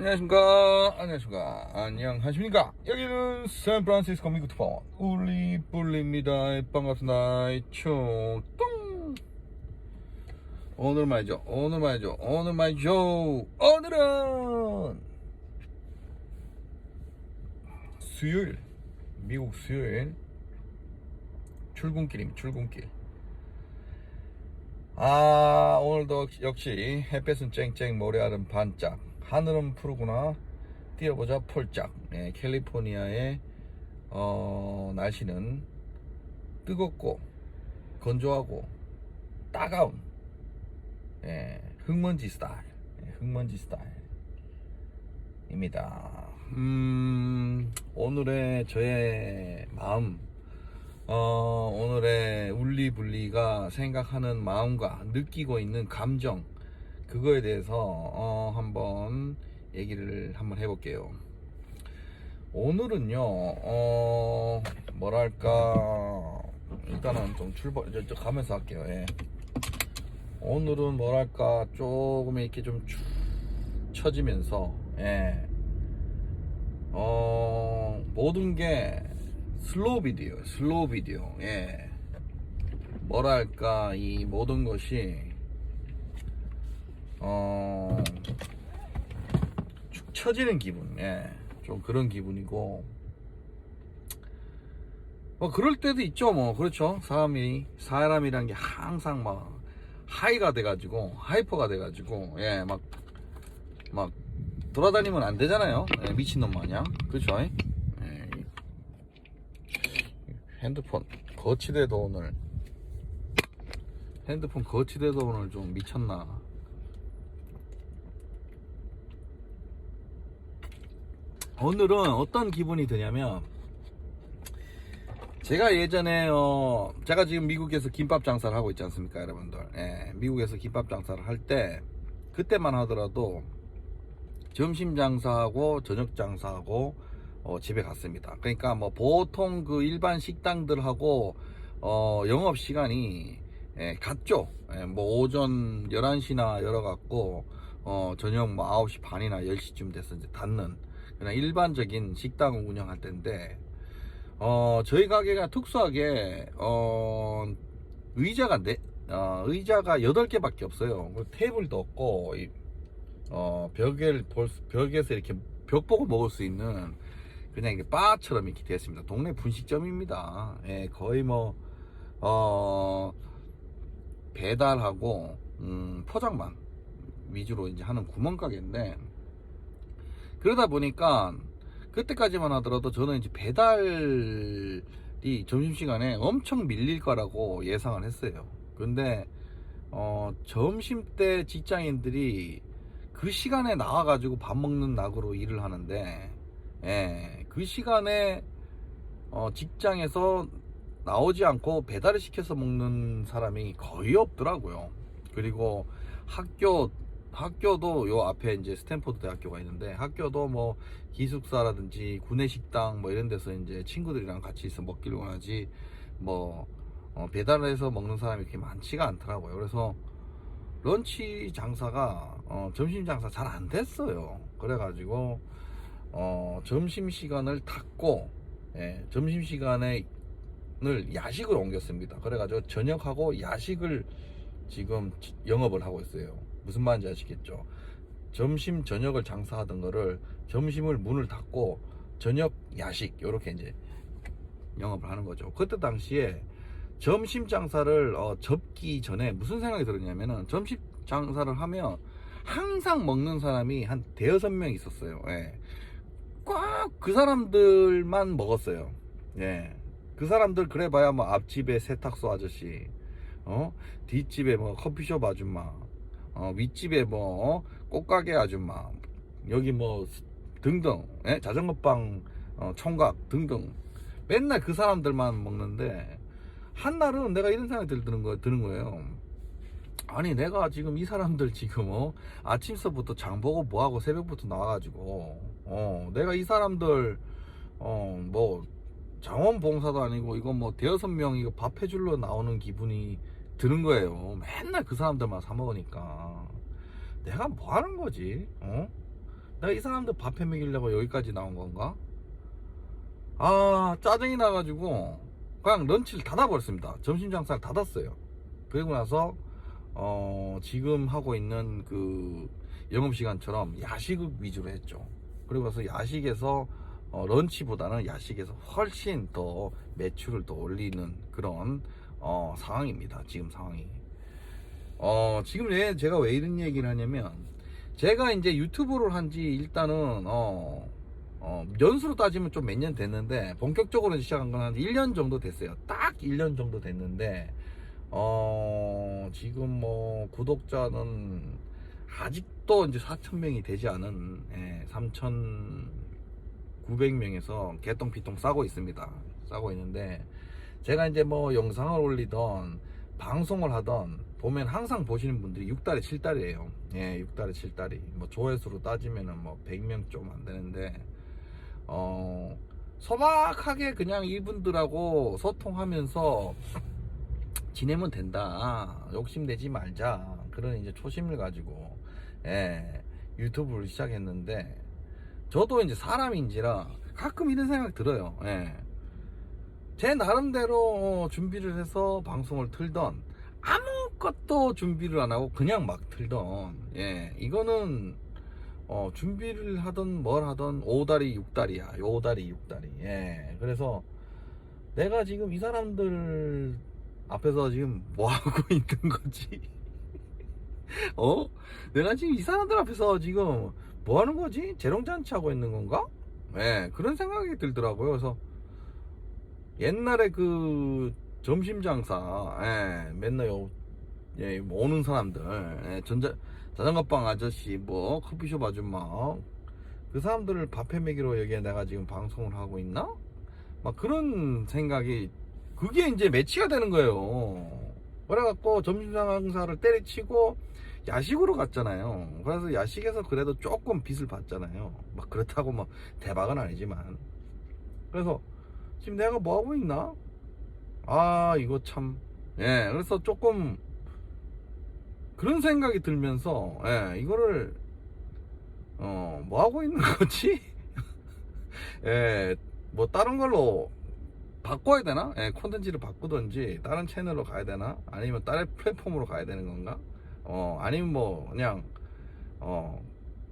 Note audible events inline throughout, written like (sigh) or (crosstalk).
안녕하십니까? 안녕하십니까? 안녕하십니까? 여기는 샌프란시스코 미국 특파원. 울리불리입니다. 반갑습니다. 총똥! 오늘 말이죠. 오늘 말이죠. 오늘 말이죠. 오늘은 수요일. 미국 수요일. 출근길입니다 출근길. 아 오늘도 역시 햇볕은 쨍쨍 모래알은 반짝 하늘은 푸르구나. 뛰어보자 폴짝. 예, 캘리포니아의 어, 날씨는 뜨겁고 건조하고 따가운 예, 흙먼지 스타일. 예, 흙먼지 스타일입니다. 음, 오늘의 저의 마음 어, 오늘의 울리불리가 생각하는 마음과 느끼고 있는 감정 그거에 대해서 어, 한번 얘기를 한번 해볼게요. 오늘은요, 어, 뭐랄까, 일단은 좀 출발, 저, 저 가면서 할게요. 예. 오늘은 뭐랄까, 조금 이렇게 좀축 처지면서, 예. 어, 모든 게 슬로우 비디오, 슬로우 비디오, 예. 뭐랄까, 이 모든 것이 어, 축 처지는 기분, 예, 좀 그런 기분이고, 뭐 그럴 때도 있죠, 뭐 그렇죠. 사람이 사람이란 게 항상 막 하이가 돼가지고 하이퍼가 돼가지고, 예, 막 막 돌아다니면 안 되잖아요. 예, 미친놈 마냥, 그렇죠. 예. 핸드폰 거치대도 오늘 핸드폰 거치대도 오늘 좀 미쳤나. 오늘은 어떤 기분이 드냐면 제가 예전에 어 제가 지금 미국에서 김밥 장사를 하고 있지 않습니까 여러분들? 예, 미국에서 김밥 장사를 할 때 그때만 하더라도 점심 장사하고 저녁 장사하고 어, 집에 갔습니다. 그러니까 뭐 보통 그 일반 식당들하고 어, 영업 시간이 예, 같죠? 예, 뭐 오전 11시나 열어갖고 어, 저녁 뭐 9시 반이나 10시쯤 돼서 이제 닫는 그냥 일반적인 식당 운영할 때인데 어 저희 가게가 특수하게 어 의자가 네 어, 의자가 8개밖에 없어요. 테이블도 없고 이, 어 벽을 볼 수- 벽에서 이렇게 벽 보고 먹을 수 있는 그냥 이게 바처럼 이렇게 되어 있습니다. 동네 분식점입니다. 예, 거의 뭐 어, 배달하고 음, 포장만 위주로 이제 하는 구멍가게인데 그러다 보니까 그때까지만 하더라도 저는 이제 배달이 점심시간에 엄청 밀릴 거라고 예상을 했어요. 근데 어, 점심 때 직장인들이 그 시간에 나와가지고 밥 먹는 낙으로 일을 하는데, 예, 그 시간에 어, 직장에서 나오지 않고 배달을 시켜서 먹는 사람이 거의 없더라고요. 그리고 학교 학교도 요 앞에 이제 스탠포드 대학교가 있는데 학교도 뭐 기숙사라든지 구내식당 뭐 이런 데서 이제 친구들이랑 같이 있어 먹기로 하지 뭐 어, 배달해서 먹는 사람이 그렇게 많지가 않더라고요. 그래서 런치 장사가 어, 점심 장사 잘 안 됐어요. 그래가지고 어, 점심 시간을 닫고 예, 점심 시간에 을 야식으로 옮겼습니다. 그래가지고 저녁하고 야식을 지금 영업을 하고 있어요. 무슨 말인지 아시겠죠? 점심 저녁을 장사하던 거를 점심을 문을 닫고 저녁 야식 이렇게 이제 영업을 하는 거죠. 그때 당시에 점심 장사를 어, 접기 전에 무슨 생각이 들었냐면은 점심 장사를 하면 항상 먹는 사람이 한 대여섯 명 있었어요. 예. 꽉그 사람들만 먹었어요. 예. 그 사람들 그래봐야 뭐 앞집에 세탁소 아저씨, 어 뒷집에 뭐 커피숍 아줌마, 어 윗집에 뭐 어? 꽃가게 아줌마, 여기 뭐 등등, 예? 자전거빵, 어, 총각 등등 맨날 그 사람들만 먹는데 한 날은 내가 이런 생각이 드는 거 드는 거예요. 아니 내가 지금 이 사람들 지금 어 아침서부터 장 보고 뭐 하고 새벽부터 나와가지고 어 내가 이 사람들 어뭐 자원봉사도 아니고 이거 뭐 대여섯 명 이거 밥 해줄러 나오는 기분이 드는 거예요. 맨날 그 사람들만 사 먹으니까 내가 뭐 하는 거지? 어? 내가 이 사람들 밥해 먹이려고 여기까지 나온 건가? 아 짜증이 나가지고 그냥 런치를 닫아버렸습니다. 점심 장사를 닫았어요. 그리고 나서 어 지금 하고 있는 그 영업 시간처럼 야식 위주로 했죠. 그리고 나서 야식에서 어, 런치보다는 야식에서 훨씬 더 매출을 더 올리는 그런 어, 상황입니다. 지금 상황이. 어, 지금 왜 제가 왜 이런 얘기를 하냐면 제가 이제 유튜브를 한 지 일단은 어, 어, 연수로 따지면 좀 몇 년 됐는데 본격적으로 시작한 건 한 1년 정도 됐어요. 딱 1년 정도 됐는데 어, 지금 뭐 구독자는 아직도 이제 4,000명이 되지 않은 예, 3,900명에서 개똥피똥 싸고 있습니다. 싸고 있는데 제가 이제 뭐 영상을 올리던 방송을 하던 보면 항상 보시는 분들이 6달에 7달이에요. 예, 6달에 7달이. 뭐 조회수로 따지면은 뭐 100명 좀 안 되는데 어 소박하게 그냥 이분들하고 소통하면서 지내면 된다. 욕심내지 말자. 그런 이제 초심을 가지고 예, 유튜브를 시작했는데 저도 이제 사람인지라 가끔 이런 생각 들어요. 예. 제 나름대로 준비를 해서 방송을 틀던 아무것도 준비를 안 하고 그냥 막 틀던 예 이거는 어 준비를 하던 뭘 하던 5다리 6다리야. 5다리 6다리. 예. 그래서 내가 지금 이 사람들 앞에서 지금 뭐 (laughs) 하고 있는 거지? (laughs) 어? 내가 지금 이 사람들 앞에서 지금 뭐 하는 거지? 재롱잔치 하고 있는 건가? 예 그런 생각이 들더라고요. 그래서 옛날에 그 점심 장사, 예, 맨날 요, 예, 뭐 오는 사람들, 예, 전자, 자전거빵 아저씨, 뭐, 커피숍 아줌마, 그 사람들을 밥해 먹이러 여기에 내가 지금 방송을 하고 있나? 막 그런 생각이, 그게 이제 매치가 되는 거예요. 그래갖고 점심 장사를 때려치고 야식으로 갔잖아요. 그래서 야식에서 그래도 조금 빚을 봤잖아요. 막 그렇다고 뭐 대박은 아니지만. 그래서 지금 내가 뭐 하고 있나? 아, 이거 참. 예, 그래서 조금 그런 생각이 들면서, 예, 이거를, 어, 뭐 하고 있는 거지? (laughs) 예, 뭐 다른 걸로 바꿔야 되나? 예, 콘텐츠를 바꾸든지, 다른 채널로 가야 되나? 아니면 다른 플랫폼으로 가야 되는 건가? 어, 아니면 뭐, 그냥, 어,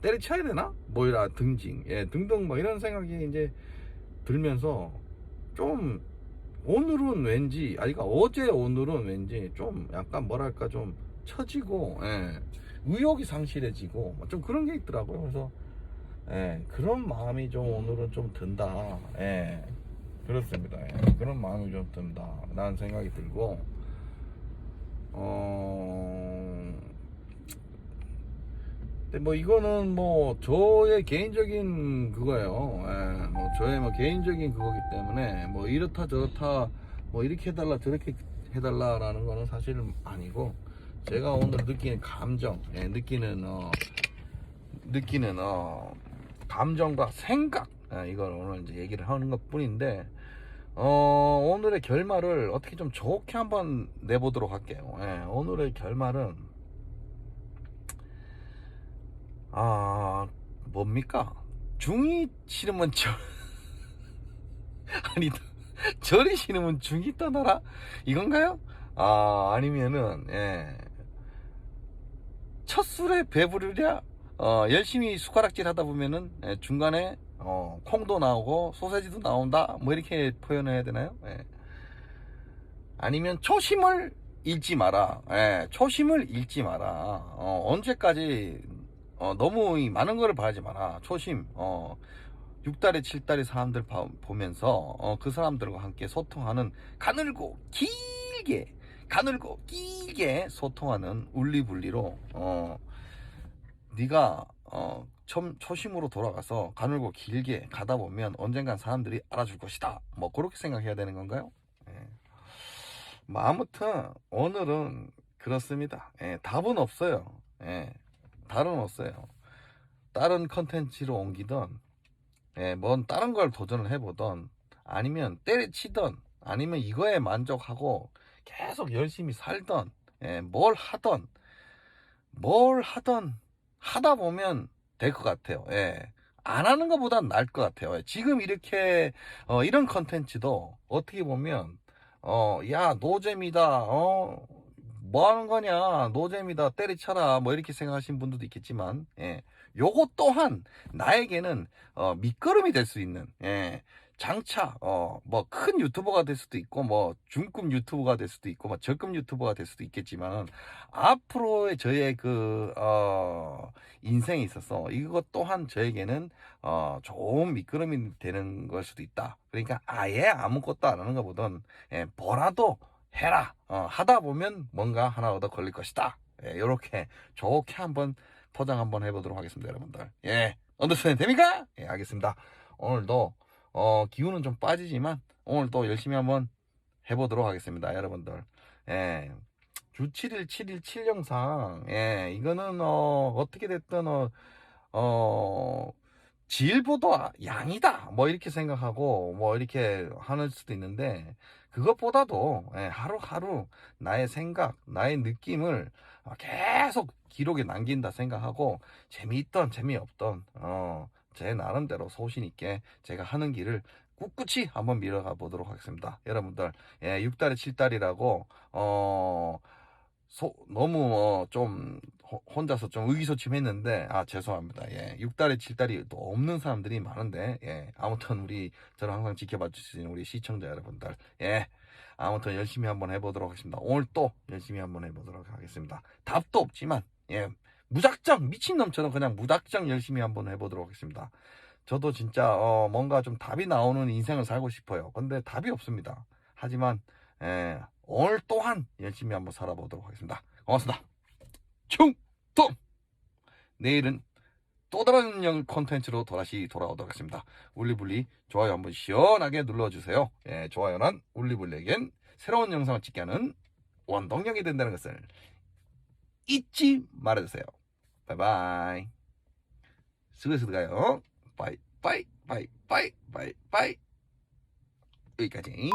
때려쳐야 되나? 뭐, 이라, 등징. 예, 등등 뭐 이런 생각이 이제 들면서, 좀 오늘은 왠지 아니 그러니까 어제 오늘은 왠지 좀 약간 뭐랄까 좀 처지고 예, 의욕이 상실해지고 뭐좀 그런 게 있더라고요. 그래서 예, 그런 마음이 좀 오늘은 좀 든다. 예, 그렇습니다. 예, 그런 마음이 좀 든다 라는 생각이 들고 어 근데 뭐 이거는 뭐 저의 개인적인 그거예요. 예, 뭐 저의 뭐 개인적인 그거기 때문에 뭐 이렇다 저렇다 뭐 이렇게 해달라 저렇게 해달라라는 거는 사실은 아니고 제가 오늘 느끼는 감정, 예, 느끼는 어 느끼는 어 감정과 생각 예, 이걸 오늘 이제 얘기를 하는 것 뿐인데 어 오늘의 결말을 어떻게 좀 좋게 한번 내보도록 할게요. 예, 오늘의 결말은 아 뭡니까 중이 싫으면 저 (laughs) 아니 절이 싫으면 중이 떠나라 이건가요? 아 아니면은 예. 첫 술에 배부르랴 어, 열심히 숟가락질 하다 보면은 예, 중간에 어, 콩도 나오고 소세지도 나온다 뭐 이렇게 표현해야 되나요? 예. 아니면 초심을 잃지 마라 예, 초심을 잃지 마라 어, 언제까지 어, 너무 이 많은 거를 바라지 마라. 초심, 어, 6달에 7달에 사람들 봐- 보면서, 어, 그 사람들과 함께 소통하는 가늘고 길게, 가늘고 길게 소통하는 울리불리로, 어, 네가 어, 초, 초심으로 돌아가서 가늘고 길게 가다 보면 언젠간 사람들이 알아줄 것이다. 뭐, 그렇게 생각해야 되는 건가요? 예. 뭐, 아무튼, 오늘은 그렇습니다. 예, 답은 없어요. 예. 다른 없어요. 다른 컨텐츠로 옮기던, 예, 뭔 다른 걸 도전을 해보던, 아니면 때려치던, 아니면 이거에 만족하고 계속 열심히 살던, 예, 뭘 하던, 뭘 하던, 하다 보면 될 것 같아요. 예. 안 하는 것보단 나을 것 같아요. 예. 지금 이렇게 어, 이런 컨텐츠도 어떻게 보면 어, 야 노잼이다. 어, 뭐 하는 거냐 노잼이다 때리쳐라 뭐 이렇게 생각하시는 분들도 있겠지만 예. 요거 또한 나에게는 어, 밑거름이 될 수 있는 예. 장차 어 뭐 큰 유튜버가 될 수도 있고 뭐 중급 유튜버가 될 수도 있고 뭐 저급 유튜버가 될 수도 있겠지만 앞으로의 저의 그 어 인생에 있어서 이것 또한 저에게는 어 좋은 미끄럼이 되는 걸 수도 있다. 그러니까 아예 아무것도 안 하는 것보단 예, 뭐라도 해라. 어, 하다 보면 뭔가 하나 얻어 걸릴 것이다. 예, 요렇게 좋게 한번 포장 한번 해보도록 하겠습니다, 여러분들. 예, 언더스탠 됩니까? 예, 알겠습니다. 오늘도 어, 기운은 좀 빠지지만 오늘 또 열심히 한번 해보도록 하겠습니다, 여러분들. 예. 주 7일, 7일, 7영상. 예, 이거는, 어, 어떻게 됐든, 어, 어, 질보다 양이다. 뭐, 이렇게 생각하고, 뭐, 이렇게 하는 수도 있는데, 그것보다도, 예, 하루하루 나의 생각, 나의 느낌을 어, 계속 기록에 남긴다 생각하고, 재미있던, 재미없던, 어, 제 나름대로 소신 있게 제가 하는 길을 꿋꿋이 한번 밀어가 보도록 하겠습니다. 여러분들, 예, 6달에 7달이라고, 어, 소, 너무, 어, 좀, 호- 혼자서 좀 의기소침했는데, 아, 죄송합니다. 예, 6달에 7달이 또 없는 사람들이 많은데, 예, 아무튼 우리, 저를 항상 지켜봐 주시는 우리 시청자 여러분들, 예, 아무튼 열심히 한번 해보도록 하겠습니다. 오늘 또 열심히 한번 해보도록 하겠습니다. 답도 없지만, 예, 무작정, 미친놈처럼 그냥 무작정 열심히 한번 해보도록 하겠습니다. 저도 진짜 어, 뭔가 좀 답이 나오는 인생을 살고 싶어요. 근데 답이 없습니다. 하지만 예, 오늘 또한 열심히 한번 살아보도록 하겠습니다. 고맙습니다. 충동! 내일은 또 다른 영 콘텐츠로 다시 돌아오도록 하겠습니다. 울리불리 좋아요 한번 시원하게 눌러주세요. 예, 좋아요는 울리불리에겐 새로운 영상을 찍게 하는 원동력이 된다는 것을 잊지 말아주세요. 바이바이. 수고해서 가요. 바이, 바이, 바이, 바이, 바이, 바이. 여기까지.